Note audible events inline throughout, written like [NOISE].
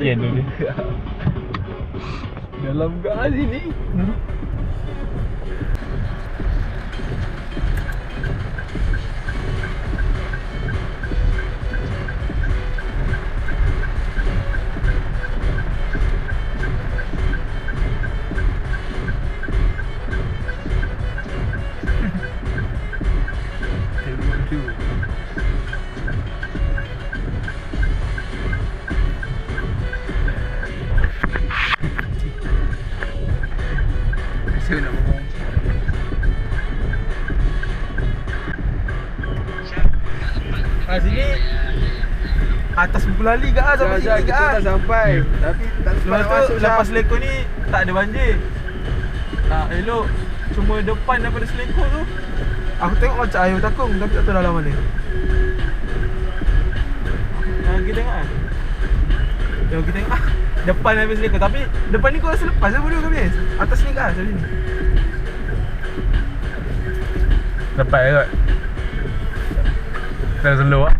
Sian tu ni Dalam gas ni hmm? Nak ngomong. Ah sini atas buku lali ke ah sampai sini ke ah. dah sampai Tapi tak sempat tu masuk lepas selekor ni tak ada banjir. Tak elok. Cuma depan daripada selekor tu. Aku tengok macam air takung tapi tak tahu dalam mana. Ha, kita tengok kan. Ya kita tengok ah. Depan habis selekor tapi depan ni kau rasa lepas lah bodoh kau punya. Atas ni ke ah [LAUGHS] sini. Lepas kot. Dah slow ah.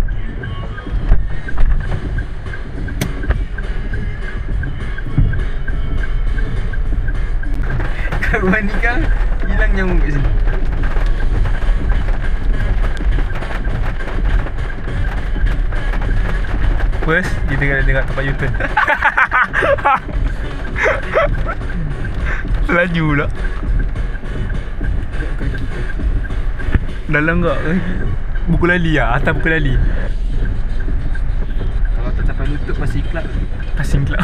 Kawan ni kan Hilang nyamuk kat sini First, kita kena dengar tempat U-turn. [LAUGHS] Laju pula. Dalam kak Buku lali lah, atas buku lali. Kalau tak sampai lutut pasti kelak Passing club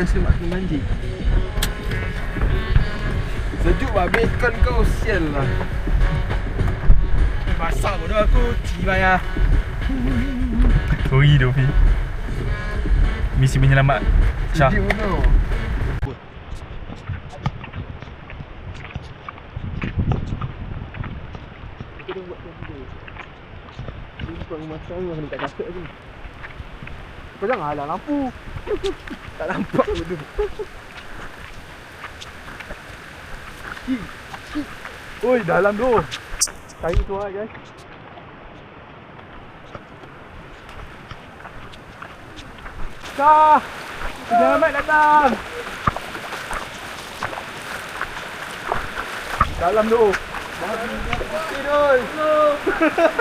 Makan selemak kena banjir Sejuk lah bacon kau. Sial lah. Masak bodoh aku. Cibai ah. Sorry Dofi. Misi penyelamat Syah. Sejuk tu Kita buat tu dulu. Dia bukan rumah Syah Kena kat kasut lagi Kau jangan halang lampu [LAUGHS] Tak nampak bodoh Oi, dalam tu. Cari tu ah guys. Kah. Penyelamat datang. Dalam tu.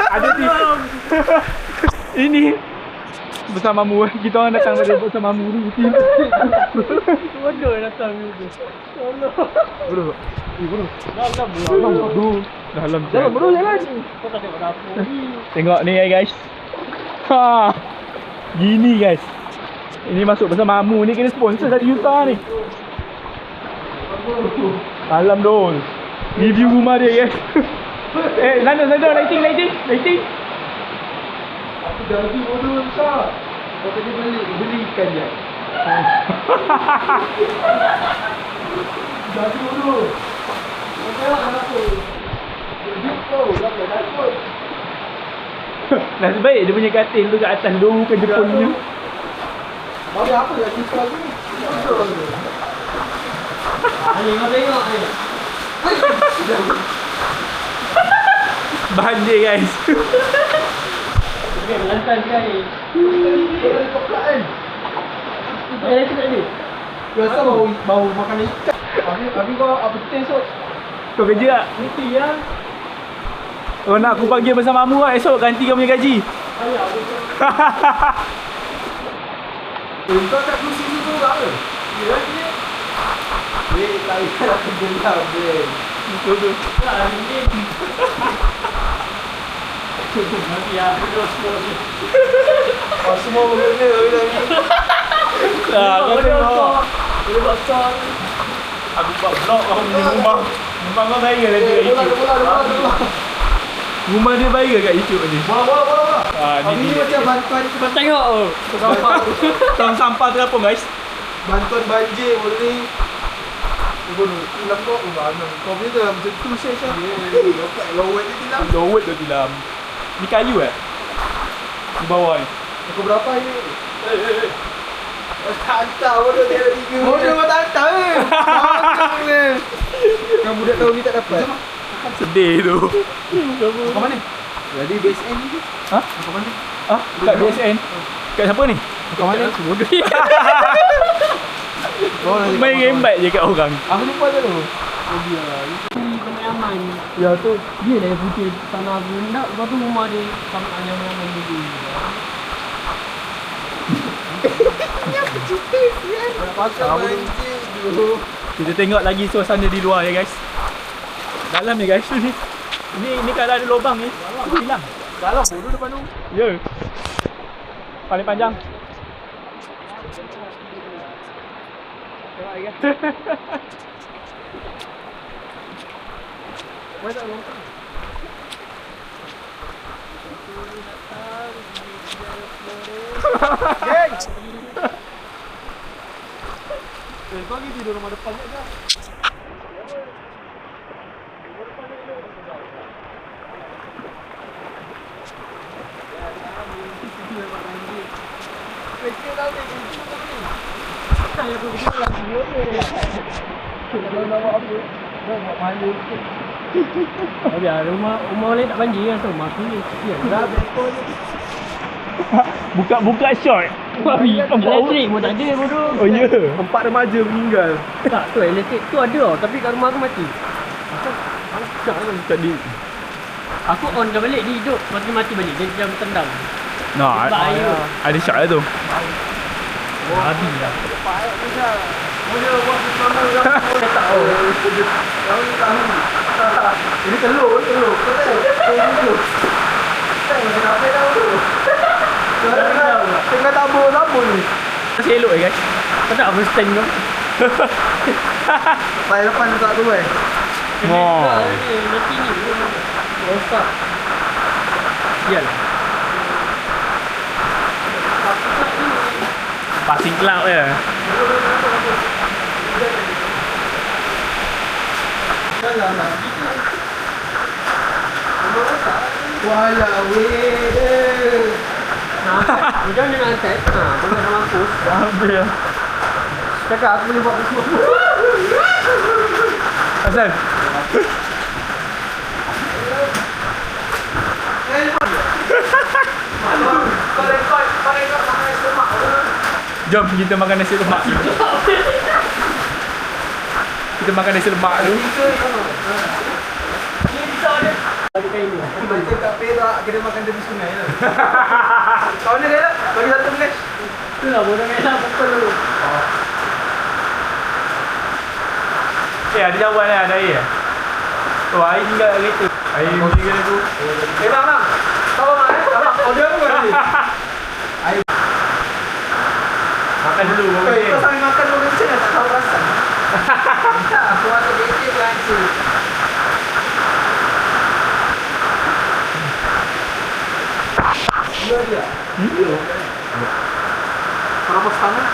Ada tim. [LAUGHS] Ini bersamamu [LAUGHS] kita orang datang dari bersamamu ni tim. [LAUGHS] Bodoh datang ni. Allah. Bodoh. Eh, bodoh. Dalam bodoh. Dalam Dalam bodoh jalan. Kau tak tengok dapur Tengok ni guys. Ha. Gini guys. Ini masuk bersama Amu ni kena sponsor dari Yuta ni. Dalam dol. Review rumah dia guys. [LAUGHS] eh, sana sana lighting lighting lighting. Aku dah lagi bodoh besar Kau tadi beli Beli ikan je Dah lagi bodoh. Kau tengok anak aku. Dia Dah tak takut Nasib baik dia punya katil tu kat atas dulu ke Jepun punya. Bagi apa dah kita ni ni? Ani kau tengok ni [LAUGHS] Banjir guys. [LAUGHS] Kau Eh, tu ni. Biasa bau bau makan ikan Habis, habis kau apa tu Kau kerja tak? Mesti ya Kau nak aku panggil bersama Amu lah esok ganti kau punya gaji. [LAUGHS] Eh, kau tak kerusi situ orang ke? Ya, dia. Weh, tak payah aku gelam, weh. Betul tu. Oh, semua benda bila ni. Ah, kau tengok. Aku buat vlog kau punya rumah. Rumah kau kat Eh, bola, YouTube. Rumah dia viral kat YouTube ni. Bola, bola, bola, bola. Ah, Habis ni ni dia. macam bantuan Tengok oh. sampah. Tong sampah terapung guys. Bantuan banjir boleh. Kau ni, hilang kau, oh, mana? Kau punya tu macam tu. Ya, dapat lowet dia hilang. Lowet tu tilam. Ni kayu eh? Di bawah ni. Aku berapa ini? Hantar bodoh dia ada tiga. Bodoh kau tak hantar ke? Bangkang dia. Yang budak [LAUGHS] tahun ni tak dapat. Sedih tu. Kau mana? Jadi BSN ni je. Ha? Kau mana? Ah, kat BSN. Kat siapa ni? Kau mana? Bodoh. [LAUGHS] Main game baik je kat orang. Aku lupa tu tu. Yaman. Ya tu. Dia lah yang putih tanah rendah. Lepas tu rumah dia. Pasal mancing tu. Kita tengok lagi suasana di luar ya guys. Dalam ni guys [LAUGHS] ni. Ni ni kalau ada lubang ni, tu hilang. Dalam bodoh depan tu. Ya. Paling panjang. [LAUGHS] Where's that one! Eh, kau pergi tidur rumah depan saja. Kecil je. Oh biar rumah rumah lain tak banjir kan tu. Mak ni. Ya. Dah [LAUGHS] Buka-buka short. Babi. Elektrik pun tak ada bodoh. Oh ya. Empat remaja meninggal. Tak tu elektrik tu ada tau. Tapi kat rumah aku mati. Tadi. Aku on dah balik dia hidup. Lepas tu mati balik. Dia macam tendang. Nah, ada shot lah tu. Babi lah. Boleh buat bersama orang Kau tak tahu tahu [LAUGHS] Ini telur telur Kau tahu Kau telur tahu tu Tengah tabur-tabur ni Masih elok eh guys. Kau tak apa stand kau? [LAUGHS] Pai depan tak tu eh Oh. Nanti ni. Rosak. Sial. Passing cloud ya. Walau weh Macam mana nak angkat? Ha, boleh nak mampus. Habis ya. Cakap aku boleh buat tu semua. Asal. Kau rekod Kau rekod makan semak Jom kita makan nasi lemak. Kita makan nasi lemak tu. Macam kat Perak Kena makan tepi sungai lah [LAUGHS] Kau ni dia Bagi satu flash Itulah bodoh merah betul dulu. Eh ada jawapan lah ada air. Oh air tinggal kat kereta. Air tinggal tu. Eh bang bang Kau bang eh Abang order apa kau tadi [LAUGHS] Makan dulu Eh, ni. Kau sambil makan dulu macam tak tahu rasa Tak aku rasa kecil berancur Dua dia Dua Berapa setengah?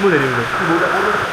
Mu tadi dulu. Budak bodoh Aku pun dah buka